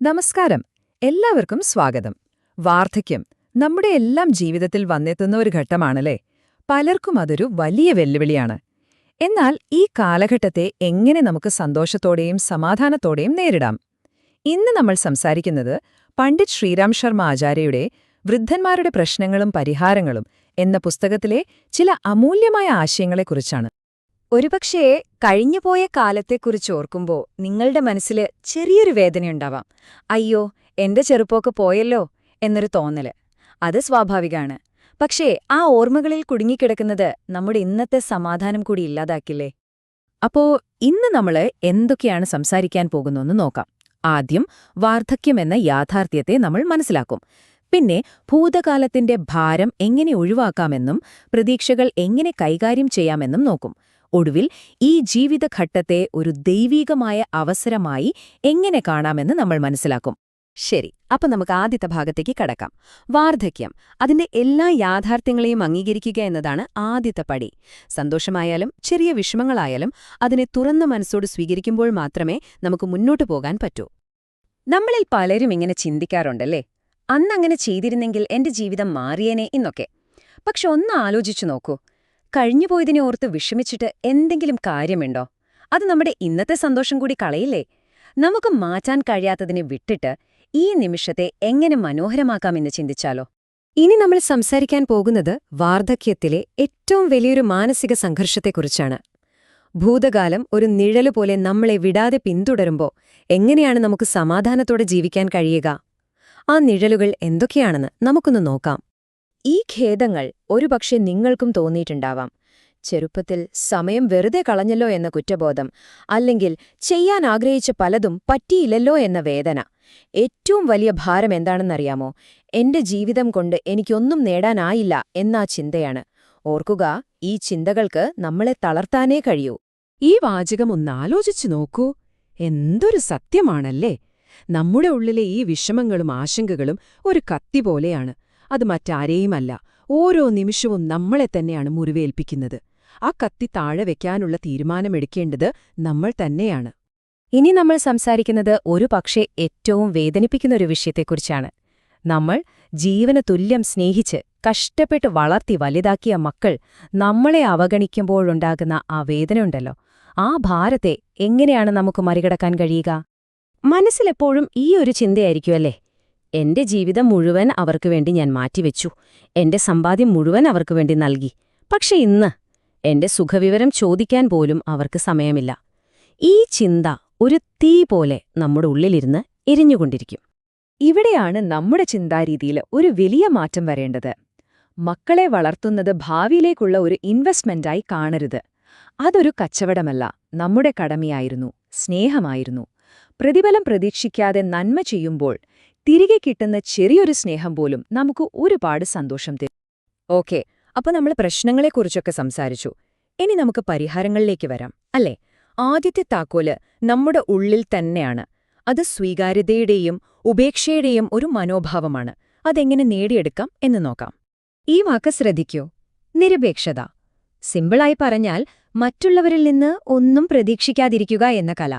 നമസ്കാരം. എല്ലാവർക്കും സ്വാഗതം. വാർദ്ധക്യം നമ്മുടെ എല്ലാം ജീവിതത്തിൽ വന്നെത്തുന്ന ഒരു ഘട്ടമാണല്ലേ? പലർക്കും അതൊരു വലിയ വെല്ലുവിളിയാണ്. എന്നാൽ ഈ കാലഘട്ടത്തെ എങ്ങനെ നമുക്ക് സന്തോഷത്തോടെയും സമാധാനത്തോടെയും നേരിടാം? ഇന്ന് നമ്മൾ സംസാരിക്കുന്നത് പണ്ഡിറ്റ് ശ്രീരാം ശർമ്മ ആചാര്യയുടെ വൃദ്ധന്മാരുടെ പ്രശ്നങ്ങളും പരിഹാരങ്ങളും എന്ന പുസ്തകത്തിലെ ചില അമൂല്യമായ ആശയങ്ങളെക്കുറിച്ചാണ്. ഒരുപക്ഷേ കഴിഞ്ഞുപോയ കാലത്തെക്കുറിച്ച് ഓർക്കുമ്പോൾ നിങ്ങളുടെ മനസ്സിൽ ചെറിയൊരു വേദനയുണ്ടാവാം. അയ്യോ എന്റെ ചെറുപ്പമൊക്കെ പോയല്ലോ എന്നൊരു തോന്നൽ. അത് സ്വാഭാവികമാണ് പക്ഷേ ആ ഓർമ്മകളിൽ കുടുങ്ങിക്കിടക്കുന്നത് നമ്മുടെ ഇന്നത്തെ സമാധാനം കൂടി ഇല്ലാതാക്കില്ലേ? അപ്പോ ഇന്ന് നമ്മൾ എന്തൊക്കെയാണ് സംസാരിക്കാൻ പോകുന്നതെന്ന് നോക്കാം. ആദ്യം വാർദ്ധക്യം എന്ന യാഥാർത്ഥ്യത്തെ നമ്മൾ മനസ്സിലാക്കും. പിന്നെ ഭൂതകാലത്തിന്റെ ഭാരം എങ്ങനെ ഒഴിവാക്കാമെന്നും പ്രതീക്ഷകൾ എങ്ങനെ കൈകാര്യം ചെയ്യാമെന്നും നോക്കും. ഒടുവിൽ ഈ ജീവിതഘട്ടത്തെ ഒരു ദൈവീകമായ അവസരമായി എങ്ങനെ കാണാമെന്ന് നമ്മൾ മനസ്സിലാക്കും. ശരി അപ്പം നമുക്ക് ആദ്യത്തെ ഭാഗത്തേക്ക് കടക്കാം. വാർദ്ധക്യം അതിന്റെ എല്ലാ യാഥാർത്ഥ്യങ്ങളെയും അംഗീകരിക്കുക എന്നതാണ് ആദ്യത്തെ പടി. സന്തോഷമായാലും ചെറിയ വിഷമങ്ങളായാലും അതിനെ തുറന്ന മനസ്സോട് സ്വീകരിക്കുമ്പോൾ മാത്രമേ നമുക്ക് മുന്നോട്ടു പോകാൻ പറ്റൂ. നമ്മളിൽ പലരും ഇങ്ങനെ ചിന്തിക്കാറുണ്ടല്ലേ? അന്നങ്ങനെ ചെയ്തിരുന്നെങ്കിൽ എന്റെ ജീവിതം മാറിയേനെ എന്നൊക്കെ. പക്ഷെ ഒന്ന് ആലോചിച്ചു നോക്കൂ. കഴിഞ്ഞുപോയതിനെ ഓർത്ത് വിഷമിച്ചിട്ട് എന്തെങ്കിലും കാര്യമുണ്ടോ? അത് നമ്മുടെ ഇന്നത്തെ സന്തോഷം കൂടി കളയില്ലേ? നമുക്ക് മാറ്റാൻ കഴിയാത്തതിനെ വിട്ടിട്ട് ഈ നിമിഷത്തെ എങ്ങനെ മനോഹരമാക്കാമെന്ന് ചിന്തിച്ചാലോ? ഇനി നമ്മൾ സംസാരിക്കാൻ പോകുന്നത് വാർദ്ധക്യത്തിലെ ഏറ്റവും വലിയൊരു മാനസിക സംഘർഷത്തെക്കുറിച്ചാണ്. ഭൂതകാലം ഒരു നിഴലുപോലെ നമ്മളെ വിടാതെ പിന്തുടരുമ്പോൾ എങ്ങനെയാണ് നമുക്ക് സമാധാനത്തോടെ ജീവിക്കാൻ കഴിയുക? ആ നിഴലുകൾ എന്തൊക്കെയാണെന്ന് നമുക്കൊന്ന് നോക്കാം. ഈ ഖേദങ്ങൾ ഒരുപക്ഷെ നിങ്ങൾക്കും തോന്നിയിട്ടുണ്ടാവാം. ചെറുപ്പത്തിൽ സമയം വെറുതെ കളഞ്ഞല്ലോ എന്ന കുറ്റബോധം അല്ലെങ്കിൽ ചെയ്യാൻ ആഗ്രഹിച്ച പലതും പറ്റിയില്ലല്ലോ എന്ന വേദന. ഏറ്റവും വലിയ ഭാരം എന്താണെന്നറിയാമോ? എന്റെ ജീവിതം കൊണ്ട് എനിക്കൊന്നും നേടാനായില്ല എന്നാ ചിന്തയാണ്. ഓർക്കുക ഈ ചിന്തകൾക്ക് നമ്മളെ തളർത്താനേ കഴിയൂ. ഈ വാചകം ഒന്നാലോചിച്ചു നോക്കൂ. എന്തൊരു സത്യമാണല്ലേ? നമ്മുടെ ഉള്ളിലെ ഈ വിഷമങ്ങളും ആശങ്കകളും ഒരു കത്തി പോലെയാണ്. അത് മറ്റാരെയുമല്ല. ഓരോ നിമിഷവും നമ്മളെ തന്നെയാണ് മുറിവേൽപ്പിക്കുന്നത്. ആ കത്തി താഴെ വെക്കാനുള്ള തീരുമാനമെടുക്കേണ്ടത് നമ്മൾ തന്നെയാണ്. ഇനി നമ്മൾ സംസാരിക്കുന്നത് ഒരു പക്ഷേ ഏറ്റവും വേദനിപ്പിക്കുന്ന ഒരു വിഷയത്തെക്കുറിച്ചാണ്. നമ്മൾ ജീവന തുല്യം സ്നേഹിച്ച് കഷ്ടപ്പെട്ട് വളർത്തി വലുതാക്കിയ മക്കൾ നമ്മളെ അവഗണിക്കുമ്പോഴുണ്ടാകുന്ന ആ വേദനയുണ്ടല്ലോ. ആ ഭാരത്തെ എങ്ങനെയാണ് നമുക്ക് മറികടക്കാൻ കഴിയുക? മനസ്സിലെപ്പോഴും ഈ ഒരു ചിന്തയായിരിക്കുമല്ലേ? എന്റെ ജീവിതം മുഴുവൻ അവർക്കു വേണ്ടി ഞാൻ മാറ്റിവെച്ചു. എന്റെ സമ്പാദ്യം മുഴുവൻ അവർക്കു വേണ്ടി നൽകി. പക്ഷെ ഇന്ന് എന്റെ സുഖവിവരം ചോദിക്കാൻ പോലും അവർക്ക് സമയമില്ല. ഈ ചിന്ത ഒരു തീ പോലെ നമ്മുടെ ഉള്ളിലിരുന്ന് എരിഞ്ഞുകൊണ്ടിരിക്കും. ഇവിടെയാണ് നമ്മുടെ ചിന്താരീതിയിൽ ഒരു വലിയ മാറ്റം വരേണ്ടത്. മക്കളെ വളർത്തുന്നത് ഭാവിയിലേക്കുള്ള ഒരു ഇൻവെസ്റ്റ്മെന്റായി കാണരുത്. അതൊരു കച്ചവടമല്ല നമ്മുടെ കടമയായിരുന്നു സ്നേഹമായിരുന്നു. പ്രതിഫലം പ്രതീക്ഷിക്കാതെ നന്മ ചെയ്യുമ്പോൾ തിരികെ കിട്ടുന്ന ചെറിയൊരു സ്നേഹം പോലും നമുക്ക് ഒരുപാട് സന്തോഷം തരും. ഓക്കെ അപ്പൊ നമ്മൾ പ്രശ്നങ്ങളെക്കുറിച്ചൊക്കെ സംസാരിച്ചു. ഇനി നമുക്ക് പരിഹാരങ്ങളിലേക്ക് വരാം അല്ലേ? ആദ്യത്തെ താക്കോൽ നമ്മുടെ ഉള്ളിൽ തന്നെയാണ്. അത് സ്വീകാര്യതയുടെയും ഉപേക്ഷയുടെയും ഒരു മനോഭാവമാണ്. അതെങ്ങനെ നേടിയെടുക്കാം എന്ന് നോക്കാം. ഈ വാക്ക് ശ്രദ്ധിക്കൂ. നിരപേക്ഷത. സിമ്പിളായി പറഞ്ഞാൽ മറ്റുള്ളവരിൽ നിന്ന് ഒന്നും പ്രതീക്ഷിക്കാതിരിക്കുക എന്ന കല.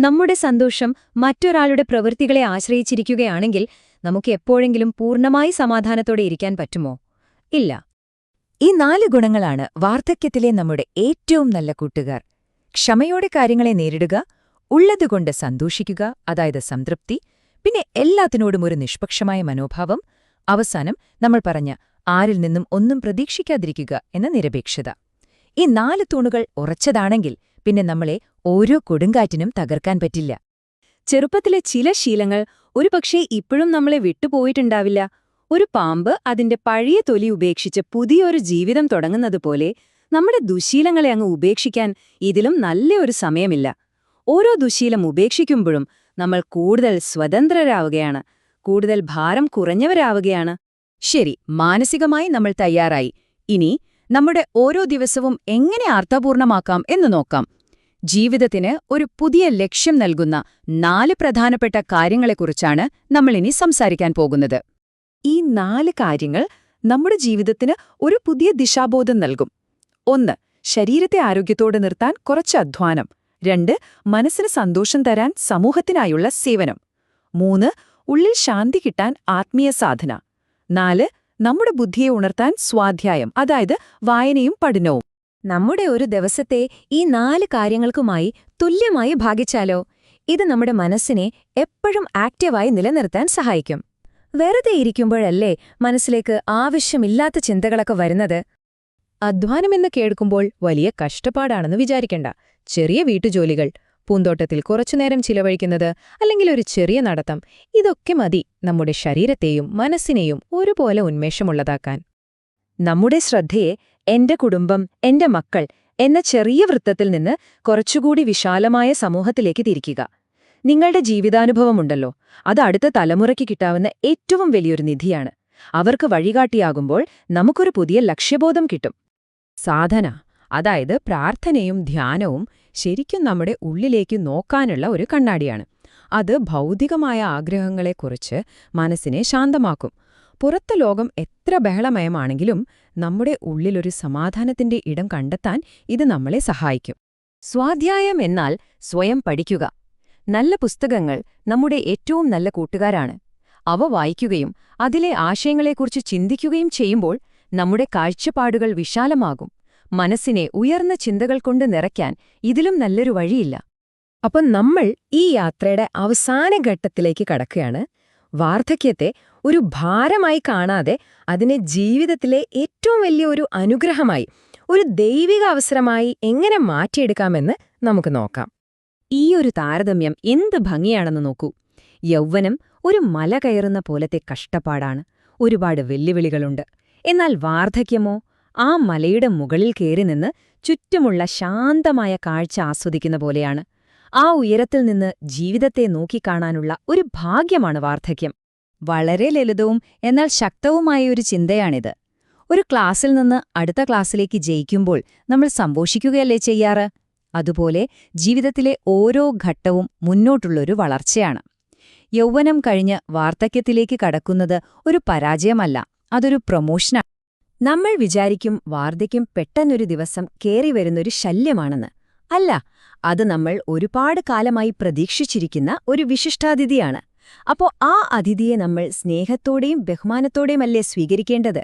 നമ്മുടെ സന്തോഷം മറ്റൊരാളുടെ പ്രവൃത്തികളെ ആശ്രയിച്ചിരിക്കുകയാണെങ്കിൽ നമുക്ക് എപ്പോഴെങ്കിലും പൂർണമായി സമാധാനത്തോടെ ഇരിക്കാൻ പറ്റുമോ? ഇല്ല. ഈ നാല് ഗുണങ്ങളാണ് വാർദ്ധക്യത്തിലെ നമ്മുടെ ഏറ്റവും നല്ല കൂട്ടുകാർ. ക്ഷമയോടെ കാര്യങ്ങളെ നേരിടുക ഉള്ളതുകൊണ്ട് സന്തോഷിക്കുക അതായത് സംതൃപ്തി പിന്നെ എല്ലാത്തിനോടും ഒരു നിഷ്പക്ഷമായ മനോഭാവം. അവസാനം നമ്മൾ പറഞ്ഞ ആരിൽ നിന്നും ഒന്നും പ്രതീക്ഷിക്കാതിരിക്കുക എന്ന നിരപേക്ഷത. ഈ നാല് തൂണുകൾ ഉറച്ചതാണെങ്കിൽ പിന്നെ നമ്മളെ ഓരോ കൊടുങ്കാറ്റിനും തകർക്കാൻ പറ്റില്ല. ചെറുപ്പത്തിലെ ചില ശീലങ്ങൾ ഒരുപക്ഷേ ഇപ്പോഴും നമ്മളെ വിട്ടുപോയിട്ടുണ്ടാവില്ല. ഒരു പാമ്പ് അതിന്റെ പഴയ തൊലി ഉപേക്ഷിച്ച് പുതിയൊരു ജീവിതം തുടങ്ങുന്നതുപോലെ നമ്മുടെ ദുശീലങ്ങളെ അങ്ങ് ഉപേക്ഷിക്കാൻ ഇതിലും നല്ല ഒരു സമയമില്ല. ഓരോ ദുശീലം ഉപേക്ഷിക്കുമ്പോഴും നമ്മൾ കൂടുതൽ സ്വതന്ത്രരാവുകയാണ്. കൂടുതൽ ഭാരം കുറഞ്ഞവരാവുകയാണ്. ശരി മാനസികമായി നമ്മൾ തയ്യാറായി. ഇനി നമ്മുടെ ഓരോ ദിവസവും എങ്ങനെ അർത്ഥപൂർണമാക്കാം എന്ന് നോക്കാം. ജീവിതത്തിന് ഒരു പുതിയ ലക്ഷ്യം നൽകുന്ന നാല് പ്രധാനപ്പെട്ട കാര്യങ്ങളെക്കുറിച്ചാണ് നമ്മളിനി സംസാരിക്കാൻ പോകുന്നത്. ഈ നാല് കാര്യങ്ങൾ നമ്മുടെ ജീവിതത്തിന് ഒരു പുതിയ ദിശാബോധം നൽകും. ഒന്ന് ശരീരത്തെ ആരോഗ്യത്തോടെ നിർത്താൻ കുറച്ച് അധ്വാനം. രണ്ട് മനസ്സിന് സന്തോഷം തരാൻ സമൂഹത്തിനായുള്ള സേവനം. മൂന്ന് ഉള്ളിൽ ശാന്തി കിട്ടാൻ ആത്മീയ സാധന. നാല് നമ്മുടെ ബുദ്ധിയെ ഉണർത്താൻ സ്വാധ്യായം അതായത് വായനയും പഠനവും. നമ്മുടെ ഒരു ദിവസത്തെ ഈ നാല് കാര്യങ്ങൾക്കുമായി തുല്യമായി ഭാഗിച്ചാലോ? ഇത് നമ്മുടെ മനസ്സിനെ എപ്പോഴും ആക്റ്റീവായി നിലനിർത്താൻ സഹായിക്കും. വെറുതെ ഇരിക്കുമ്പോഴല്ലേ മനസ്സിലേക്ക് ആവശ്യമില്ലാത്ത ചിന്തകളൊക്കെ വരുന്നത്? അധ്വാനമെന്ന് കേൾക്കുമ്പോൾ വലിയ കഷ്ടപ്പാടാണെന്ന് വിചാരിക്കണ്ട. ചെറിയ വീട്ടുജോലികൾ പൂന്തോട്ടത്തിൽ കുറച്ചുനേരം ചിലവഴിക്കുന്നത് അല്ലെങ്കിൽ ഒരു ചെറിയ നടത്തം ഇതൊക്കെ മതി നമ്മുടെ ശരീരത്തെയും മനസ്സിനെയും ഒരുപോലെ ഉന്മേഷമുള്ളതാക്കാൻ. നമ്മുടെ ശ്രദ്ധയെ എന്റെ കുടുംബം എന്റെ മക്കൾ എന്ന ചെറിയ വൃത്തത്തിൽ നിന്ന് കുറച്ചുകൂടി വിശാലമായ സമൂഹത്തിലേക്ക് തിരിക്കുക. നിങ്ങളുടെ ജീവിതാനുഭവമുണ്ടല്ലോ അത് അടുത്ത തലമുറയ്ക്ക് കിട്ടാവുന്ന ഏറ്റവും വലിയൊരു നിധിയാണ്. അവർക്ക് വഴികാട്ടിയാകുമ്പോൾ നമുക്കൊരു പുതിയ ലക്ഷ്യബോധം കിട്ടും. സാധന അതായത് പ്രാർത്ഥനയും ധ്യാനവും ശരിക്കും നമ്മുടെ ഉള്ളിലേക്ക് നോക്കാനുള്ള ഒരു കണ്ണാടിയാണ്. അത് ഭൗതികമായ ആഗ്രഹങ്ങളെക്കുറിച്ച് മനസ്സിനെ ശാന്തമാക്കും. പുറത്തെ ലോകം എത്ര ബഹളമയമാണെങ്കിലും നമ്മുടെ ഉള്ളിലൊരു സമാധാനത്തിന്റെ ഇടം കണ്ടെത്താൻ ഇത് നമ്മളെ സഹായിക്കും. സ്വാധ്യായം എന്നാൽ സ്വയം പഠിക്കുക. നല്ല പുസ്തകങ്ങൾ നമ്മുടെ ഏറ്റവും നല്ല കൂട്ടുകാരാണ്. അവ വായിക്കുകയും അതിലെ ആശയങ്ങളെക്കുറിച്ച് ചിന്തിക്കുകയും ചെയ്യുമ്പോൾ നമ്മുടെ കാഴ്ചപ്പാടുകൾ വിശാലമാകും. മനസ്സിനെ ഉയർന്ന ചിന്തകൾ കൊണ്ട് നിറയ്ക്കാൻ ഇതിലും നല്ലൊരു വഴിയില്ല. അപ്പം നമ്മൾ ഈ യാത്രയുടെ അവസാന ഘട്ടത്തിലേക്ക് കടക്കുകയാണ്. വാർദ്ധക്യത്തെ ഒരു ഭാരമായി കാണാതെ അതിനെ ജീവിതത്തിലെ ഏറ്റവും വലിയ ഒരു അനുഗ്രഹമായി ഒരു ദൈവിക അവസരമായി എങ്ങനെ മാറ്റിയെടുക്കാമെന്ന് നമുക്ക് നോക്കാം. ഈ ഒരു താരതമ്യം എന്ത് ഭംഗിയാണെന്ന് നോക്കൂ. യൗവനം ഒരു മല കയറുന്ന പോലത്തെ കഷ്ടപ്പാടാണ്. ഒരുപാട് വെല്ലുവിളികളുണ്ട്. എന്നാൽ വാർദ്ധക്യമോ ആ മലയുടെ മുകളിൽ കയറി നിന്ന് ചുറ്റുമുള്ള ശാന്തമായ കാഴ്ച ആസ്വദിക്കുന്ന പോലെയാണ്. ആ ഉയരത്തിൽ നിന്ന് ജീവിതത്തെ നോക്കിക്കാണാനുള്ള ഒരു ഭാഗ്യമാണ് വാർദ്ധക്യം. വളരെ ലളിതവും എന്നാൽ ശക്തവുമായ ഒരു ചിന്തയാണിത്. ഒരു ക്ലാസ്സിൽ നിന്ന് അടുത്ത ക്ലാസ്സിലേക്ക് ജയിക്കുമ്പോൾ നമ്മൾ സന്തോഷിക്കുകയല്ലേ ചെയ്യാറ്? അതുപോലെ ജീവിതത്തിലെ ഓരോ ഘട്ടവും മുന്നോട്ടുള്ളൊരു വളർച്ചയാണ്. യൗവനം കഴിഞ്ഞ് വാർദ്ധക്യത്തിലേക്ക് കടക്കുന്നത് ഒരു പരാജയമല്ല അതൊരു പ്രൊമോഷനാണ്. നമ്മൾ വിചാരിക്കും വാർദ്ധക്യം പെട്ടെന്നൊരു ദിവസം കേറി വരുന്നൊരു ശല്യമാണെന്ന്. അല്ല അത് നമ്മൾ ഒരുപാട് കാലമായി പ്രതീക്ഷിച്ചിരിക്കുന്ന ഒരു വിശിഷ്ടാതിഥിയാണ്. അപ്പോ ആ അതിഥിയെ നമ്മൾ സ്നേഹത്തോടെയും ബഹുമാനത്തോടെയുമല്ലേ സ്വീകരിക്കേണ്ടത്?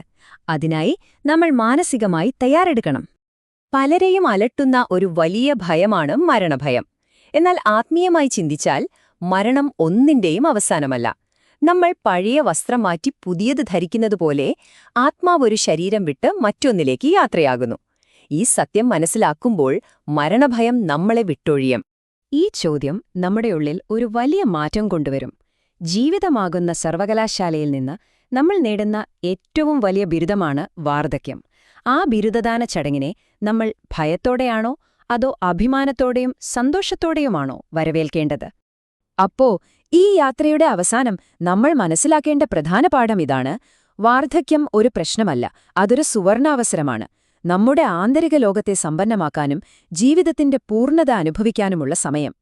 അതിനായി നമ്മൾ മാനസികമായി തയ്യാറെടുക്കണം. പലരെയും അലട്ടുന്ന ഒരു വലിയ ഭയമാണ് മരണഭയം. എന്നാൽ ആത്മീയമായി ചിന്തിച്ചാൽ മരണം ഒന്നിന്റെയും അവസാനമല്ല. നമ്മൾ പഴയ വസ്ത്രം മാറ്റി പുതിയത് ധരിക്കുന്നതുപോലെ ആത്മാവ് ഒരു ശരീരം വിട്ട് മറ്റൊന്നിലേക്ക് യാത്രയാകുന്നു. ഈ സത്യം മനസ്സിലാക്കുമ്പോൾ മരണഭയം നമ്മളെ വിട്ടൊഴിയും. ഈ ചോദ്യം നമ്മുടെ ഉള്ളിൽ ഒരു വലിയ മാറ്റം കൊണ്ടുവരും. ജീവിതമാകുന്ന സർവകലാശാലയിൽ നിന്ന് നമ്മൾ നേടുന്ന ഏറ്റവും വലിയ ബിരുദമാണ് വാർദ്ധക്യം. ആ ബിരുദദാന ചടങ്ങിനെ നമ്മൾ ഭയത്തോടെയാണോ അതോ അഭിമാനത്തോടെയും സന്തോഷത്തോടെയുമാണോ വരവേൽക്കേണ്ടത്? അപ്പോ ഈ യാത്രയുടെ അവസാനം നമ്മൾ മനസ്സിലാക്കേണ്ട പ്രധാന പാഠം ഇതാണ്. വാർദ്ധക്യം ഒരു പ്രശ്നമല്ല അതൊരു സുവർണാവസരമാണ്. നമ്മുടെ ആന്തരിക ലോകത്തെ സമ്പന്നമാക്കാനും ജീവിതത്തിന്റെ പൂർണത അനുഭവിക്കാനുമുള്ള സമയം.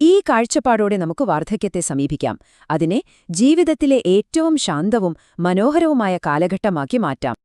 ഈ കാഴ്ചപ്പാടോടെ നമുക്ക് വാർദ്ധക്യത്തെ സമീപിക്കാം. അതിനെ ജീവിതത്തിലെ ഏറ്റവും ശാന്തവും മനോഹരവുമായ കാലഘട്ടമാക്കി മാറ്റാം.